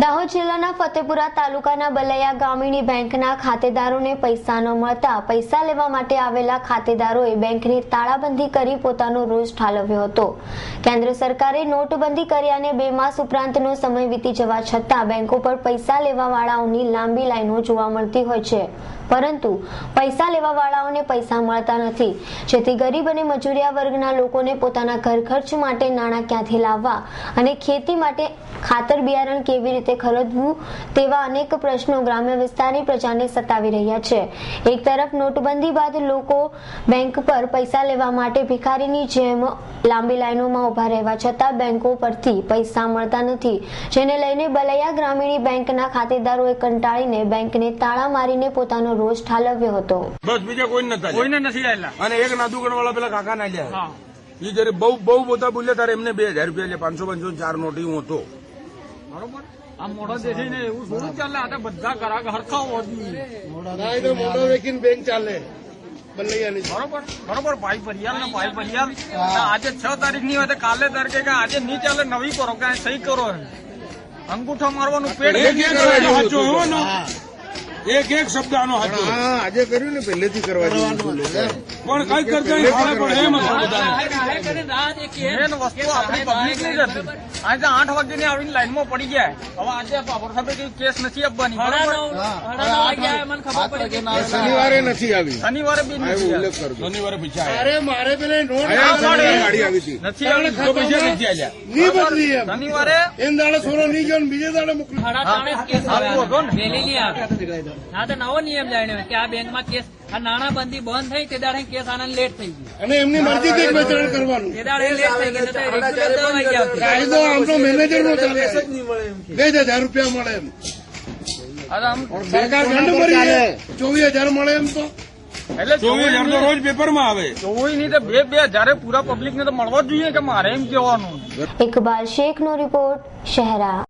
દાહોદ જિલ્લાના ફતેપુરા તાલુકાના બલૈયા ગ્રામીણી બેંકના ખાતેદારોને પૈસા ન મળતા પૈસા લેવા માટે આવેલા ખાતેદારોએ બેંકની તાળાબંધી કરી પોતાનો રોષ ઠાલવ્યો હતો. કેન્દ્ર સરકારે નોટબંધી કર્યાને બે માસ ઉપરાંતનો સમય વીતી જવા છતાં બેંકો પર પૈસા લેવાવાળાઓની લાંબી લાઈનો જોવા મળતી હોય છે. પરંતુ પૈસા લેવાવાળાઓને પૈસા મળતા નથી. જેથી ગરીબ અને મજૂરિયા વર્ગના લોકોને પોતાના ઘર ખર્ચ માટે નાણાં ક્યાંથી લાવવા અને ખેતી માટે ખાતર બિયારણ કેવી રીતે ખરીદવું તેવા અનેક પ્રશ્નો ગ્રામ્ય વિસ્તારની પ્રજાને સતાવી રહ્યા છે. એક તરફ નોટબંધી બાદ લોકો બેંક પર પૈસા લેવા માટે ભિખારીની જેમ લાંબી લાઈનોમાં ઊભા રહેવા છતાં બેંકો પરથી પૈસા મળતા નથી. જેને લઈને બલૈયા ગ્રામીણ બેંકના ખાતેદારોએ કંટાળીને બેંકને તાળા મારીને પોતાનો રોષ ઠાલવ્યો હતો. બસ બીજા કોઈ નથી કોઈને નથી અને એક નાદુગણ વાળા પેલા કાકા ના લ્યા એ જયારે બહુ બહુ બધા બોલ્યા ત્યારે એમને બે હજાર રૂપિયા પાંચસો પાંચસો ચાર નોટી હું હતો. બરોબર. આ મોઢો દેખીને એવું થોડું ચાલે આ બધા ગ્રાહક હરખા હોવા જોઈએ ના એ તો મોટો વેકીને બેંક ચાલે. બલ્લૈયાની બરોબર બરોબર ભાઈ પરિયાલ ને ભાઈ પરિયાલ આજે છ તારીખની હોય કાલે તારીખે કે આજે નહીં ચાલે નવી કરો કે સહી કરો. અંગૂઠો મારવાનું પેટ એક એક કરવાનું. શબ્દ આનો સાચો હા. આજે કર્યું ને પહેલેથી કરવા પણ કઈ કરતા મેન વસ્તુ આપણી પબ્લિકની જ હતી. આજે આઠ વાગ્યાની આવીને લાઈનમાં પડી ગયા. હવે આજે બાબર સાહેબ કઈ કેસ નથી આપવાની. શનિવારે નથી આવી. શનિવારે બી નથી શનિવારે પૈસા અરે મારે પેલે. ગાડી આવી હતી. નથી આવી. પૈસા નથી આવ્યા નહીં બદલી એમ. શનિવારે એમ દાડે સોનો નહીં ગયો બીજે દાડે મોકલી ને? હા તો નવો નિયમ જાણ્યો કે આ બેંકમાં કેસ આ નાણાબંધી બંધ થઈ તે દાડે કેસ આનંદ લેટ થઈ ગયું. અને એમની મરજીથી જ વેચાણ કરવાનું. તે દાડે લેટ થઈ ગયું. કાયદો આમનો મેનેજર નો ચાલે. બે જ હજાર રૂપિયા મળે એમ. અરે આમ સરકાર દંડ ભરી ચોવીસ હજાર મળે એમ તો. એટલે ચોવીસ હજાર તો રોજ પેપરમાં આવે. ચોવીસ નહીં તો બે બે હજારે પૂરા પબ્લિક ને તો મળવા જ જોઈએ કે મારે એમ કહેવાનું? ઇકબાલ શેખનો રિપોર્ટ શહેરા.